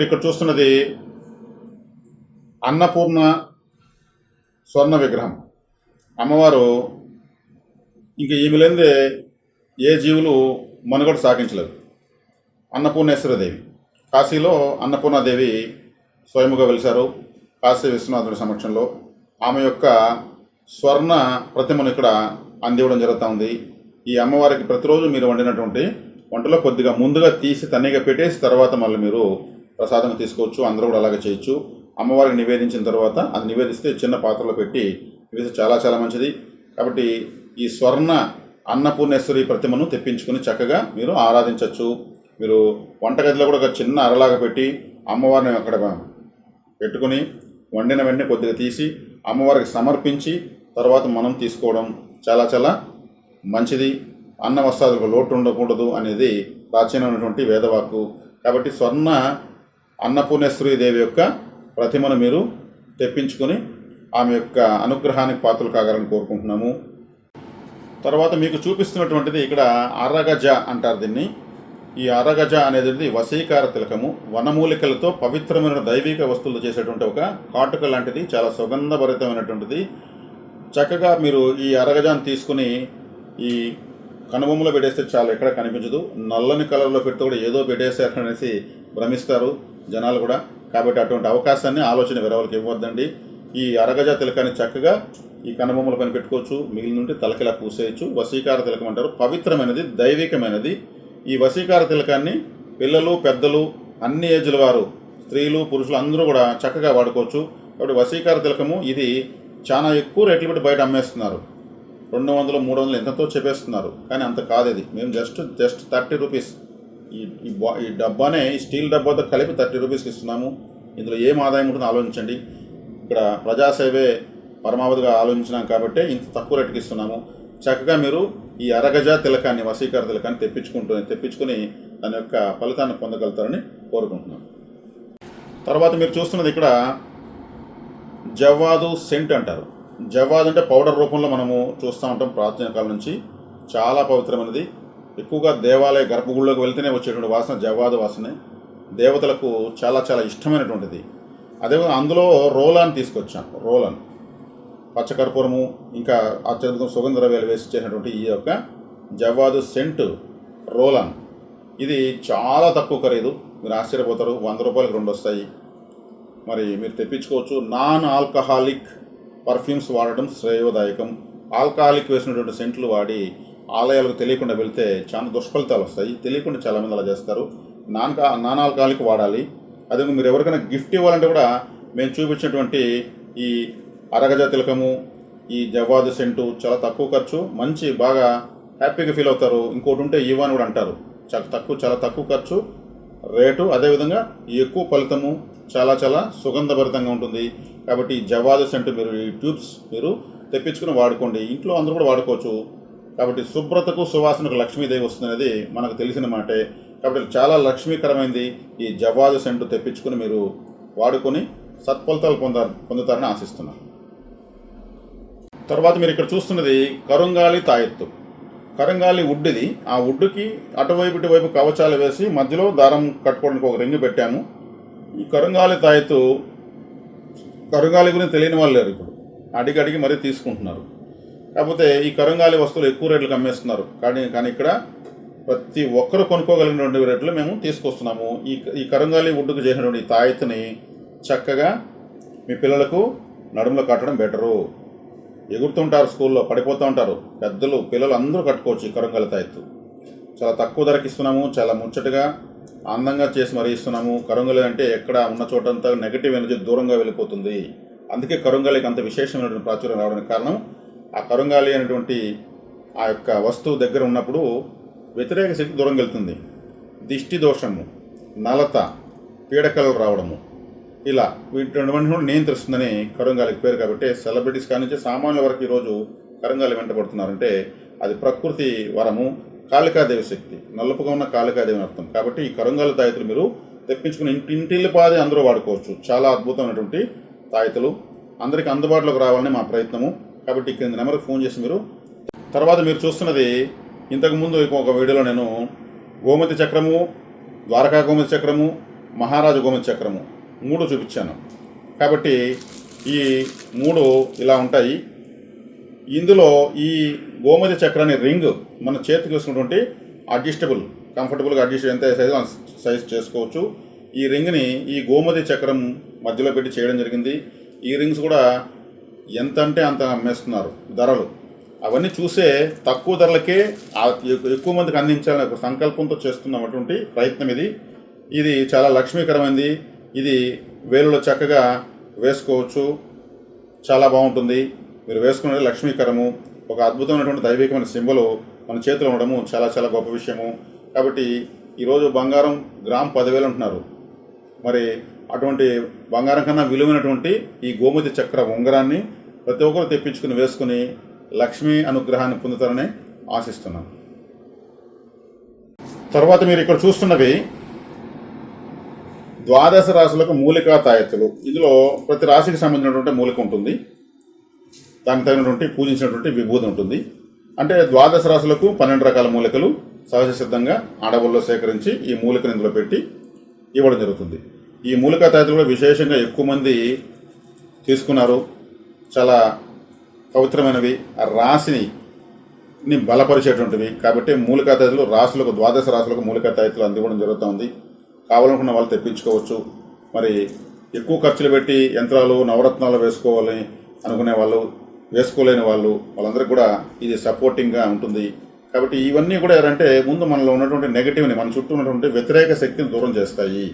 మీరు ఇక్కడ చూస్తున్నది అన్నపూర్ణ స్వర్ణ విగ్రహం. అమ్మవారు ఇంక ఈమె లేదే ఏ జీవులు మనుగడ సాగించలేదు. అన్నపూర్ణేశ్వరదేవి. కాశీలో అన్నపూర్ణాదేవి స్వయముగా వెలిశారు. కాశీ విశ్వనాథుడి సమక్షంలో ఆమె యొక్క స్వర్ణ ప్రతిమను ఇక్కడ అందివ్వడం జరుగుతూ ఉంది. ఈ అమ్మవారికి ప్రతిరోజు మీరు వండినటువంటి వంటలో కొద్దిగా ముందుగా తీసి తన్నీగా పెట్టేసి తర్వాత మళ్ళీ మీరు ప్రసాదం తీసుకోవచ్చు అందరూ కూడా అలాగే చేయొచ్చు. అమ్మవారికి నివేదించిన తర్వాత అది నివేదిస్తే చిన్న పాత్రలో పెట్టి నివేదిస్తే చాలా చాలా మంచిది. కాబట్టి ఈ స్వర్ణ అన్నపూర్ణేశ్వరి ప్రతిమను తెప్పించుకుని చక్కగా మీరు ఆరాధించవచ్చు మీరు వంటగదిలో కూడా ఒక చిన్న అరలాగా పెట్టి అమ్మవారిని అక్కడ పెట్టుకుని వండిన వెంటనే కొద్దిగా తీసి అమ్మవారికి సమర్పించి తర్వాత మనం తీసుకోవడం చాలా చాలా మంచిది. అన్న వస్త్రాలకు లోటు ఉండకూడదు అనేది ప్రాచీనమైనటువంటి వేదవాక్కు. కాబట్టి స్వర్ణ అన్నపూర్ణేశ్వరి దేవి యొక్క ప్రతిమను మీరు తెప్పించుకొని ఆమె యొక్క అనుగ్రహానికి పాత్రలు కాగాలని కోరుకుంటున్నాము. తర్వాత మీకు చూపిస్తున్నటువంటిది ఇక్కడ అరగజ అంటారు దీన్ని. ఈ అరగజ అనేది వశీకార తిలకము. వనమూలికలతో పవిత్రమైన దైవిక వస్తువులు చేసేటువంటి ఒక కాటుక లాంటిది. చాలా సుగంధభరితమైనటువంటిది. చక్కగా మీరు ఈ అరగజాన్ని తీసుకుని ఈ కనుబొమ్మలో పెట్టేస్తే చాలా ఎక్కడ కనిపించదు. నల్లని కలర్లో పెడితే కూడా ఏదో పెట్టేశారు అనేసి భ్రమిస్తారు. జనాలు కూడా. కాబట్టి అటువంటి అవకాశాన్ని ఆలోచన విరవలకు ఇవ్వద్దండి. ఈ అరగజ తిలకాన్ని చక్కగా ఈ కనుబొమ్మల పని పెట్టుకోవచ్చు మిగిలిన నుండి తలకిలా పూసేయచ్చు. వశీకార తిలకం అంటారు. పవిత్రమైనది దైవికమైనది. ఈ వశీకార తిలకాన్ని పిల్లలు పెద్దలు అన్ని ఏజ్ల వారు స్త్రీలు పురుషులు అందరూ కూడా చక్కగా వాడుకోవచ్చు. కాబట్టి వశీకార తిలకము ఇది చాలా ఎక్కువ రేట్లు పెట్టి బయట అమ్మేస్తున్నారు. రెండు వందలు మూడు వందలు ఎంతతో చెప్పేస్తున్నారు. కానీ అంత కాదు ఇది. మేము జస్ట్ జస్ట్ థర్టీ రూపీస్ ఈ ఈ బా ఈ డబ్బానే ఈ స్టీల్ డబ్బాతో కలిపి థర్టీ రూపీస్కి ఇస్తున్నాము. ఇందులో ఏం ఆదాయం ఉంటుందో ఆలోచించండి. ఇక్కడ ప్రజాసేవే పరమావధిగా ఆలోచించినాం కాబట్టి ఇంత తక్కువ రేటుకి ఇస్తున్నాము. చక్కగా మీరు ఈ అరగజ తిలకాన్ని వసీకర తిలకాన్ని తెప్పించుకుంటూ తెప్పించుకుని దాని యొక్క ఫలితాన్ని పొందగలుగుతారని కోరుకుంటున్నాను తర్వాత మీరు చూస్తున్నది ఇక్కడ జవ్వాదు సెంట్ అంటారు. జవ్వాదు అంటే పౌడర్ రూపంలో మనము చూస్తూ ఉంటాం ప్రాచీన కాలం నుంచి. చాలా పవిత్రమైనది. ఎక్కువగా దేవాలయ గర్భగుళ్ళకు వెళ్తేనే వచ్చేటువంటి వాసన జవాదు వాసనే. దేవతలకు చాలా చాలా ఇష్టమైనటువంటిది. అదేవిధంగా అందులో రోలాన్ తీసుకొచ్చాం రోలాన్. పచ్చకర్పూరము ఇంకా అత్యధిక సుగంధ ద్రవ్యాలు వేసి చేసినటువంటి ఈ యొక్క జవ్వాదు సెంట్ రోలాన్. ఇది చాలా తక్కువ ఖరీదు. మీరు ఆశ్చర్యపోతారు వంద రూపాయలకు రెండు వస్తాయి. మరి మీరు తెప్పించుకోవచ్చు. నాన్ ఆల్కహాలిక్ పర్ఫ్యూమ్స్ వాడటం శ్రేయోదాయకం. ఆల్కహాలిక్ వేసినటువంటి సెంట్లు వాడి ఆలయాలకు తెలియకుండా వెళ్తే చాలా దుష్ఫలితాలు వస్తాయి. తెలియకుండా చాలామంది అలా చేస్తారు. నాన్ కా నాన్ ఆల్కహాలిక్ వాడాలి. అదే మీరు ఎవరికైనా గిఫ్ట్ ఇవ్వాలంటే కూడా మేము చూపించినటువంటి ఈ అరగజ తిలకము ఈ జవ్వాదు సెంటు చాలా తక్కువ ఖర్చు. మంచి బాగా హ్యాపీగా ఫీల్ అవుతారు. ఇంకోటి ఉంటే ఇవ్వని కూడా అంటారు. చాలా తక్కువ చాలా తక్కువ ఖర్చు. రేటు అదేవిధంగా ఎక్కువ ఫలితము చాలా చాలా సుగంధభరితంగా ఉంటుంది. కాబట్టి ఈ జవాదు సెంటు మీరు ఈ ట్యూబ్స్ మీరు తెప్పించుకుని వాడుకోండి. ఇంట్లో అందరూ కూడా వాడుకోవచ్చు. కాబట్టి శుభ్రతకు సువాసనకు లక్ష్మీదేవి వస్తుందనేది మనకు తెలిసిన మాటే. కాబట్టి చాలా లక్ష్మీకరమైనది ఈ జవాదు సెంటు తెప్పించుకుని మీరు వాడుకొని సత్ఫలితాలు పొందారు పొందుతారని ఆశిస్తున్నాను తర్వాత మీరు ఇక్కడ చూస్తున్నది కరుంగాలి తాయెత్తు. కరంగాలి ఉడ్డుది. ఆ ఉడ్డుకి అటువైపు ఇటువైపు కవచాలు వేసి మధ్యలో దారం కట్టుకోవడానికి ఒక రింగు పెట్టాము. ఈ కరుంగాలి తాయెత్తు కరుంగాలి గురించి తెలియని వాళ్ళు లేరు ఇప్పుడు. అడిగి అడిగి మరీ తీసుకుంటున్నారు. కాకపోతే ఈ కరంగాలి వస్తువులు ఎక్కువ రేట్లకు అమ్మేస్తున్నారు. కానీ కానీ ఇక్కడ ప్రతి ఒక్కరు కొనుక్కోగలిగినటువంటి రేట్లు మేము తీసుకొస్తున్నాము. ఈ ఈ కరంగాలి వుడ్కు చేసినటువంటి తాయెత్తుని చక్కగా మీ పిల్లలకు నడుములో కట్టడం బెటరు. ఎగురుతుంటారు స్కూల్లో పడిపోతూ ఉంటారు. పెద్దలు పిల్లలు అందరూ కట్టుకోవచ్చు ఈ కరంగాలి తాయెత్తు. చాలా తక్కువ ధరకి ఇస్తున్నాము. చాలా ముచ్చటగా అందంగా చేసి మరీ ఇస్తున్నాము. కరంగలి అంటే ఎక్కడ ఉన్న చోటంతా నెగిటివ్ ఎనర్జీ దూరంగా వెళ్ళిపోతుంది. అందుకే కరంగలికి అంత విశేషమైనటువంటి ప్రాచుర్యం రావడానికి కారణం ఆ కరుంగాలి అనేటువంటి ఆ యొక్క వస్తువు దగ్గర ఉన్నప్పుడు వ్యతిరేక శక్తి దూరం వెళ్తుంది. దిష్టి దోషము నలత పీడకలు రావడము. ఇలా వీటి కూడా నియంత్రిస్తుందని కరుంగాలికి పేరు కాబట్టి సెలబ్రిటీస్ కానించి సామాన్యుల వరకు ఈరోజు కరంగాలి వెంటబడుతున్నారంటే అది ప్రకృతి వరము కాళికాదేవి శక్తి. నలుపుగా ఉన్న కాళికాదేవి అర్థం. కాబట్టి ఈ కరుంగాలి తాయితులు మీరు తెప్పించుకుని ఇంటి ఇంటిల్లి పాది అందరూ వాడుకోవచ్చు. చాలా అద్భుతమైనటువంటి తాయితులు అందరికీ అందుబాటులోకి రావాలని మా ప్రయత్నము. కాబట్టి కింద నెంబర్కి ఫోన్ చేసి మీరు. తర్వాత మీరు చూస్తున్నది ఇంతకుముందు ఒక వీడియోలో నేను గోమతి చక్రము ద్వారకా గోమతి చక్రము మహారాజు గోమతి చక్రము మూడు చూపించాను. కాబట్టి ఈ మూడు ఇలా ఉంటాయి. ఇందులో ఈ గోమతి చక్రాన్ని రింగ్ మన చేతికి వేసుకున్నటువంటి అడ్జస్టబుల్ కంఫర్టబుల్గా అడ్జస్ట్ ఎంత సైజు సైజ్ చేసుకోవచ్చు. ఈ రింగ్ని ఈ గోమతి చక్రం మధ్యలో పెట్టి చేయడం జరిగింది. ఈ రింగ్స్ కూడా ఎంత అంటే అంత అమ్మేస్తున్నారు ధరలు. అవన్నీ చూసే తక్కువ ధరలకే ఎక్కువ మందికి అందించాలనే ఒక సంకల్పంతో చేస్తున్నటువంటి ప్రయత్నం ఇది. ఇది చాలా లక్ష్మీకరమైనది ఇది వేలులో చక్కగా వేసుకోవచ్చు. చాలా బాగుంటుంది. మీరు వేసుకునే లక్ష్మీకరము. ఒక అద్భుతమైనటువంటి దైవికమైన సింబలు మన చేతిలో ఉండడము చాలా చాలా గొప్ప విషయము. కాబట్టి ఈరోజు బంగారం గ్రామ్ పదివేలు అంటున్నారు. మరి అటువంటి బంగారం కన్నా విలువైనటువంటి ఈ గోమతి చక్ర ఉంగరాన్ని ప్రతి ఒక్కరు తెప్పించుకుని వేసుకుని లక్ష్మీ అనుగ్రహాన్ని పొందుతారని ఆశిస్తున్నాను తర్వాత మీరు ఇక్కడ చూస్తున్నవి ద్వాదశ రాశులకు మూలికా తాయెత్తులు ఇందులో ప్రతి రాశికి సంబంధించినటువంటి మూలిక ఉంటుంది. దానికి తగినటువంటి పూజించినటువంటి విభూతి ఉంటుంది. అంటే ద్వాదశ రాశులకు పన్నెండు రకాల మూలికలు సహజ సిద్ధంగా అడవుల్లో సేకరించి ఈ మూలికను ఇందులో పెట్టి ఇవ్వడం జరుగుతుంది. ఈ మూలికా తాయెత్తులు కూడా విశేషంగా ఎక్కువ మంది తీసుకున్నారు. చాలా పవిత్రమైనవి. ఆ రాశిని ని బలపరిచేటువంటివి కాబట్టి మూలిక తాయెత్తులు రాశులకు ద్వాదశ రాశులకు మూలిక తాయెత్తులు అందివ్వడం జరుగుతుంది. కావాలనుకున్న వాళ్ళు తెప్పించుకోవచ్చు. మరి ఎక్కువ ఖర్చులు పెట్టి యంత్రాలు నవరత్నాలు వేసుకోవాలని అనుకునే వాళ్ళు వేసుకోలేని వాళ్ళు వాళ్ళందరికీ కూడా ఇది సపోర్టింగ్గా ఉంటుంది. కాబట్టి ఇవన్నీ కూడా ఏంటంటే ముందు మనలో ఉన్నటువంటి నెగిటివ్ని మన చుట్టూ ఉన్నటువంటి వ్యతిరేక శక్తిని దూరం చేస్తాయి.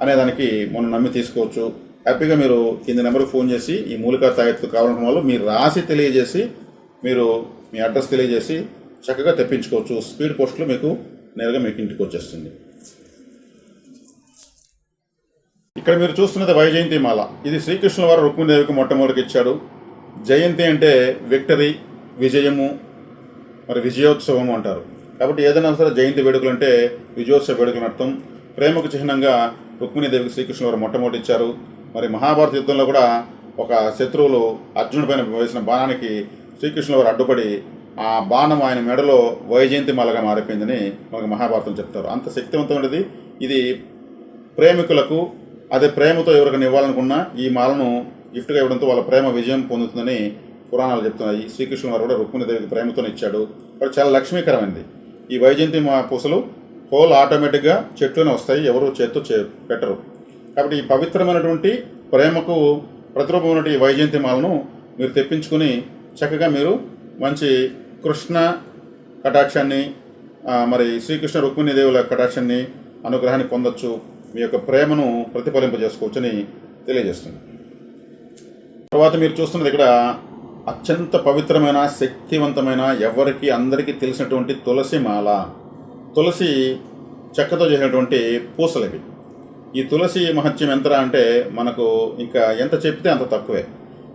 అనేదానికి మనం నమ్మి తీసుకోవచ్చు. హ్యాపీగా మీరు కింది నెంబర్కి ఫోన్ చేసి ఈ మూలికా తాయెత్తు కావాలనుకున్న వాళ్ళు మీరు రాసి తెలియజేసి మీరు మీ అడ్రస్ తెలియజేసి చక్కగా తెప్పించుకోవచ్చు. స్పీడ్ పోస్ట్లో మీకు నేరుగా మీకు ఇంటికి వచ్చేస్తుంది. ఇక్కడ మీరు చూస్తున్నది వైజయంతి మాల. ఇది శ్రీకృష్ణుల వారు రుక్మిణీదేవికి మొట్టమొదటికి ఇచ్చాడు. జయంతి అంటే విక్టరీ విజయము మరి విజయోత్సవము అంటారు. కాబట్టి ఏదైనా సరే జయంతి వేడుకలు అంటే విజయోత్సవ వేడుకలు అర్థం. ప్రేమకు చిహ్నంగా రుక్మిణీదేవికి శ్రీకృష్ణుల వారు మొట్టమొదటి ఇచ్చారు. మరి మహాభారత యుద్ధంలో కూడా ఒక శత్రువులు అర్జునుడి పైన వేసిన బాణానికి శ్రీకృష్ణుల వారు అడ్డుపడి ఆ బాణం ఆయన మెడలో వైజయంతి మాలగా మారిపోయిందని మనకు మహాభారతం చెప్తారు. అంత శక్తివంతమైనది. ఇది ప్రేమికులకు అదే ప్రేమతో ఎవరికైనా ఇవ్వాలనుకున్నా ఈ మాలను గిఫ్ట్గా ఇవ్వడంతో వాళ్ళ ప్రేమ విజయం పొందుతుందని పురాణాలు చెప్తున్నాయి. శ్రీకృష్ణుడు వారు కూడా రుక్మిణిదేవికి ప్రేమతోనే ఇచ్చాడు. వాడు చాలా లక్ష్మీకరమైనది ఈ వైజయంతి మా పూసలు హోల్ ఆటోమేటిక్గా చెట్లోనే వస్తాయి. ఎవరు చేత్తో చే పెట్టరు. కాబట్టి ఈ పవిత్రమైనటువంటి ప్రేమకు ప్రతిరూపమైనటువంటి ఈ వైజయంతి మాలను మీరు తెప్పించుకుని చక్కగా మీరు మంచి కృష్ణ కటాక్షాన్ని మరి శ్రీకృష్ణ రుక్మిణీదేవుల కటాక్షాన్ని అనుగ్రహాన్ని పొందొచ్చు. మీ యొక్క ప్రేమను ప్రతిఫలింపజేసుకోవచ్చని తెలియజేస్తుంది తర్వాత మీరు చూస్తున్నది ఇక్కడ అత్యంత పవిత్రమైన శక్తివంతమైన ఎవరికి అందరికీ తెలిసినటువంటి తులసి మాల. తులసి చెక్కతో చేసినటువంటి పూసలవి ఈ తులసి మహత్యం ఎంతరా అంటే మనకు ఇంకా ఎంత చెప్తే అంత తక్కువే.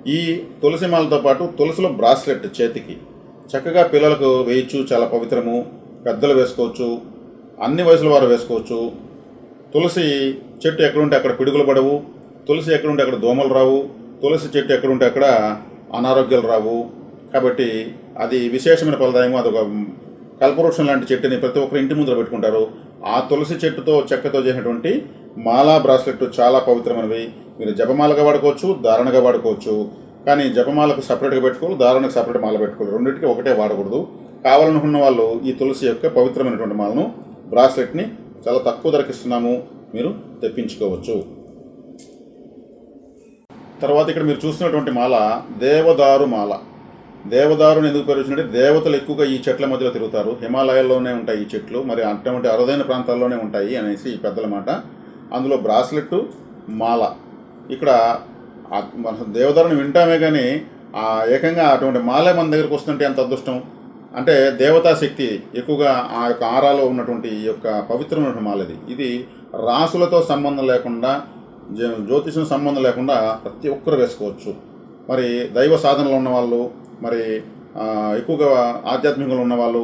ఈ తులసి మాలతో పాటు తులసిలో బ్రాస్లెట్ చేతికి. చక్కగా పిల్లలకు వేయచ్చు చాలా పవిత్రము. పెద్దలు వేసుకోవచ్చు. అన్ని వయసుల వారు వేసుకోవచ్చు. తులసి చెట్టు ఎక్కడుంటే అక్కడ పిడుగులు పడవు. తులసి ఎక్కడుంటే అక్కడ దోమలు రావు. తులసి చెట్టు ఎక్కడుంటే అక్కడ అనారోగ్యాలు రావు. కాబట్టి అది విశేషమైన ఫలదాయము అదొక కల్పవృక్షం లాంటి చెట్టుని ప్రతి ఒక్కరు ఇంటి ముందర పెట్టుకుంటారు. ఆ తులసి చెట్టుతో చెక్కతో చేసినటువంటి మాలా బ్రాస్లెట్ చాలా పవిత్రమైనవి. మీరు జపమాలగా వాడుకోవచ్చు ధారణగా వాడుకోవచ్చు. కానీ జపమాలకు సపరేట్గా పెట్టుకోవాలి ధారణకు సపరేట్ మాల పెట్టుకోవాలి. రెండింటికి ఒకటే వాడకూడదు. కావాలనుకున్న వాళ్ళు ఈ తులసి యొక్క పవిత్రమైనటువంటి మాలను బ్రాస్లెట్ని చాలా తక్కువ ధరకిస్తున్నాము మీరు తెప్పించుకోవచ్చు. తర్వాత ఇక్కడ మీరు చూస్తున్నటువంటి మాల దేవదారు మాల. దేవదారుని ఎందుకు పేరు దేవతలు ఎక్కువగా ఈ చెట్ల మధ్యలో తిరుగుతారు. హిమాలయాల్లోనే ఉంటాయి ఈ చెట్లు. మరి అటువంటి అరుదైన ప్రాంతాల్లోనే ఉంటాయి అనేసి ఈ పెద్దల మాట. అందులో బ్రాస్లెట్ మాల. ఇక్కడ మన దేవదారుని వింటామే కానీ ఆ ఏకంగా అటువంటి మాలే మన దగ్గరకు వస్తుంటే ఎంత అదృష్టం? అంటే దేవతా శక్తి ఎక్కువగా ఆ యొక్క ఆరాలో ఉన్నటువంటి ఈ యొక్క పవిత్రమైనటువంటి మాలది ఇది. రాసులతో సంబంధం లేకుండా జ్యోతిషం సంబంధం లేకుండా ప్రతి ఒక్కరు వేసుకోవచ్చు. మరి దైవ సాధనలో ఉన్నవాళ్ళు మరి ఎక్కువగా ఆధ్యాత్మికంలో ఉన్నవాళ్ళు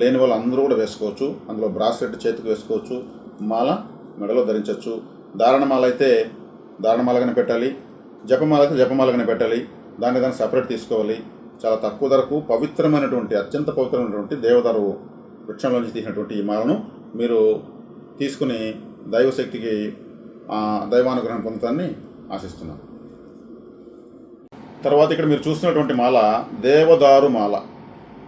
లేని వాళ్ళు అందరూ కూడా వేసుకోవచ్చు. అందులో బ్రాస్లెట్ చేతికి వేసుకోవచ్చు మాల మెడలో ధరించవచ్చు దారణమాల అయితే దారణమాలగానే పెట్టాలి. జపమాల అయితే జపమాలగానే పెట్టాలి. దాన్ని దాన్ని సపరేట్ తీసుకోవాలి. చాలా తక్కువ ధరకు పవిత్రమైనటువంటి అత్యంత పవిత్రమైనటువంటి దేవదారు వృక్షంలోంచి తీసినటువంటి ఈ మాలను మీరు తీసుకుని దైవశక్తికి దైవానుగ్రహం పొందుతాన్ని ఆశిస్తున్నాను. తర్వాత ఇక్కడ మీరు చూస్తున్నటువంటి మాల దేవదారు మాల.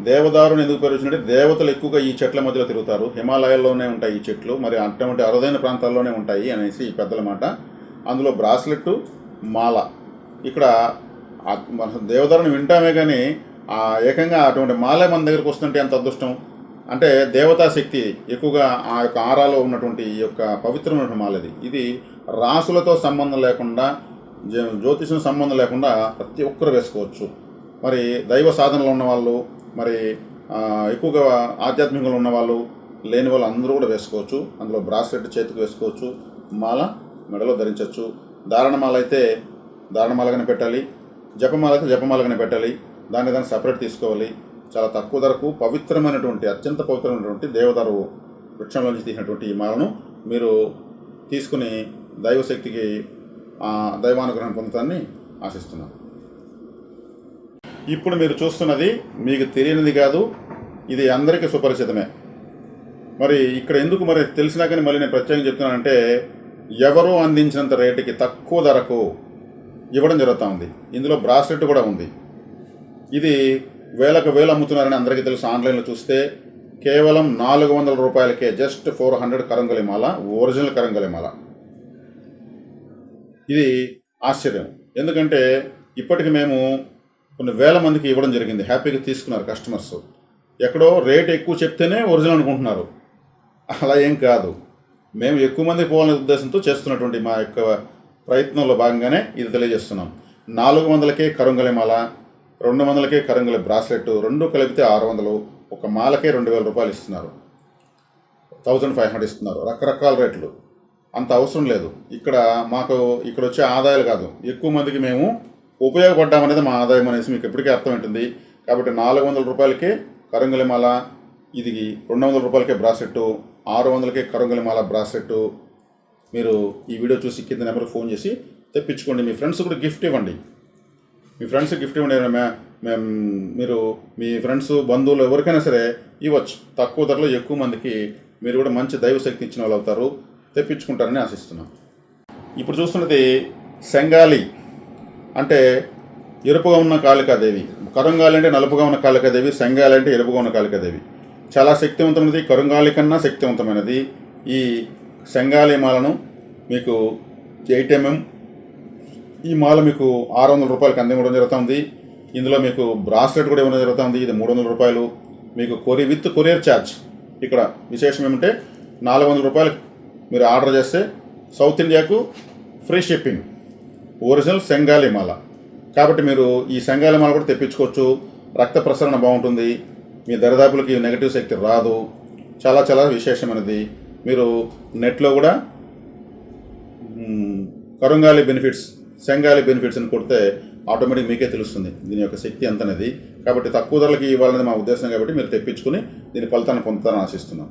దేవదారుని ఎందుకు పేరు వచ్చినట్టే దేవతలు ఎక్కువగా ఈ చెట్ల మధ్యలో తిరుగుతారు. హిమాలయాల్లోనే ఉంటాయి ఈ చెట్లు. మరి అటువంటి అరుదైన ప్రాంతాల్లోనే ఉంటాయి అనేసి ఈ పెద్దల మాట. అందులో బ్రాస్లెట్ మాల. ఇక్కడ మన దేవదారుని వింటామే కానీ ఆ ఏకంగా అటువంటి మాలే మన దగ్గరకు వస్తుంటే ఎంత అదృష్టం? అంటే దేవతాశక్తి ఎక్కువగా ఆ యొక్క ఆరాలో ఉన్నటువంటి ఈ యొక్క పవిత్రమైన మాలది ఇది. రాసులతో సంబంధం లేకుండా జ్యోతిషం సంబంధం లేకుండా ప్రతి ఒక్కరు వేసుకోవచ్చు. మరి దైవ సాధనలో ఉన్నవాళ్ళు మరి ఎక్కువగా ఆధ్యాత్మికంలో ఉన్నవాళ్ళు లేని వాళ్ళు అందరూ కూడా వేసుకోవచ్చు. అందులో బ్రాస్లెట్ చేతికి వేసుకోవచ్చు మాల మెడలో ధరించవచ్చు. దారణమాల అయితే దారణమాలగానే పెట్టాలి. జపమాల అయితే జపమాలగానే పెట్టాలి. దాన్ని దాన్ని సపరేట్ తీసుకోవాలి. చాలా తక్కువ ధరకు పవిత్రమైనటువంటి అత్యంత పవిత్రమైనటువంటి దేవదారు వృక్షంలో నుంచి తీసినటువంటి ఈ మాలను మీరు తీసుకుని దైవశక్తికి దైవానుగ్రహం పొందుతాన్ని ఆశిస్తున్నాను. ఇప్పుడు మీరు చూస్తున్నది మీకు తెలియనిది కాదు ఇది అందరికీ సుపరిచితమే. మరి ఇక్కడ ఎందుకు మరి తెలిసినా కానీ మళ్ళీ నేను ప్రత్యేకంగా చెప్తున్నానంటే ఎవరో అందించినంత రేటుకి తక్కువ ధరకు ఇవ్వడం జరుగుతూ ఉంది. ఇందులో బ్రాస్లెట్ కూడా ఉంది. ఇది వేలకు వేలు అమ్ముతున్నారని అందరికీ తెలుసు. ఆన్లైన్లో చూస్తే కేవలం నాలుగు వందల రూపాయలకే జస్ట్ ఫోర్ హండ్రెడ్ కరంగలి మాల ఒరిజినల్ కరంగలి మాల. ఇది ఆశ్చర్యం. ఎందుకంటే ఇప్పటికి మేము కొన్ని వేల మందికి ఇవ్వడం జరిగింది. హ్యాపీగా తీసుకున్నారు కస్టమర్స్. ఎక్కడో రేట్ ఎక్కువ చెప్తేనే ఒరిజినల్ అనుకుంటున్నారు. అలా ఏం కాదు. మేము ఎక్కువ మంది పోవాలనే ఉద్దేశంతో చేస్తున్నటువంటి మా యొక్క ప్రయత్నంలో భాగంగానే ఇది తెలియజేస్తున్నాం. నాలుగు వందలకే కరంగలి మాల రెండు వందలకే కరుంగలి బ్రాస్లెట్ రెండు కలిపితే ఆరు వందలు ఒక మాలకే రెండు వేల రూపాయలు ఇస్తున్నారు. థౌజండ్ ఫైవ్ హండ్రెడ్ ఇస్తున్నారు. రకరకాల రేట్లు. అంత అవసరం లేదు. ఇక్కడ మాకు ఇక్కడ వచ్చే ఆదాయాలు కాదు. ఎక్కువ మందికి మేము ఉపయోగపడ్డామనేది మా ఆదాయం అనేసి మీకు ఎప్పటికీ అర్థమవుతుంది కాబట్టి నాలుగు వందల రూపాయలకే కరంగలిమాల ఇది రెండు వందల రూపాయలకే బ్రాసెట్టు ఆరు వందలకే కరంగలిమాల బ్రాసెట్టు మీరు ఈ వీడియో చూసి కింద నెంబర్కి ఫోన్ చేసి తెప్పించుకోండి. మీ ఫ్రెండ్స్ కూడా గిఫ్ట్ ఇవ్వండి. మీ ఫ్రెండ్స్ గిఫ్ట్ ఇవ్వండి. మేము మీరు మీ ఫ్రెండ్స్ బంధువులు ఎవరికైనా సరే ఇవ్వచ్చు. తక్కువ ధరలో ఎక్కువ మందికి మీరు కూడా మంచి దైవశక్తి ఇచ్చిన వాళ్ళు అవుతారు. తెప్పించుకుంటారని ఆశిస్తున్నాం. ఇప్పుడు చూస్తున్నది సెంగాలి. అంటే ఎరుపుగా ఉన్న కాళికాదేవి. కరంగాలంటే నలుపుగా ఉన్న కాళికాదేవి సెంగాలి ఎరుపుగా ఉన్న కాళికాదేవి. చాలా శక్తివంతమైనది కరంగాలి కన్నా శక్తివంతమైనది ఈ సెంగాలి మాలను మీకు ఎయిట్ ఎంఎం ఈ మాల మీకు ఆరు వందల రూపాయలకి అందివ్వడం జరుగుతుంది. ఇందులో మీకు బ్రాస్లెట్ కూడా ఇవ్వడం జరుగుతుంది. ఇది మూడు వందల రూపాయలు. మీకు కొరి విత్ కొరియర్ ఛార్జ్ ఇక్కడ విశేషం ఏమంటే నాలుగు వందల రూపాయలు మీరు ఆర్డర్ చేస్తే సౌత్ ఇండియాకు ఫ్రీ షిప్పింగ్. ఒరిజినల్ సెంగాలి మాల కాబట్టి మీరు ఈ సెంగాలి మాల కూడా తెప్పించుకోవచ్చు. రక్త ప్రసరణ బాగుంటుంది. మీ దరిదాపులకి నెగటివ్ శక్తి రాదు. చాలా చాలా విశేషమైనది. మీరు నెట్లో కూడా కరుంగాలి బెనిఫిట్స్ సెంగాలి బెనిఫిట్స్ అని కొడితే ఆటోమేటిక్ మీకే తెలుస్తుంది దీని యొక్క శక్తి ఎంత అనేది కాబట్టి తక్కువ ధరలకి ఇవ్వాలనేది మా ఉద్దేశం కాబట్టి మీరు తెప్పించుకుని దీని ఫలితాన్ని పొందుతారని ఆశిస్తున్నాం.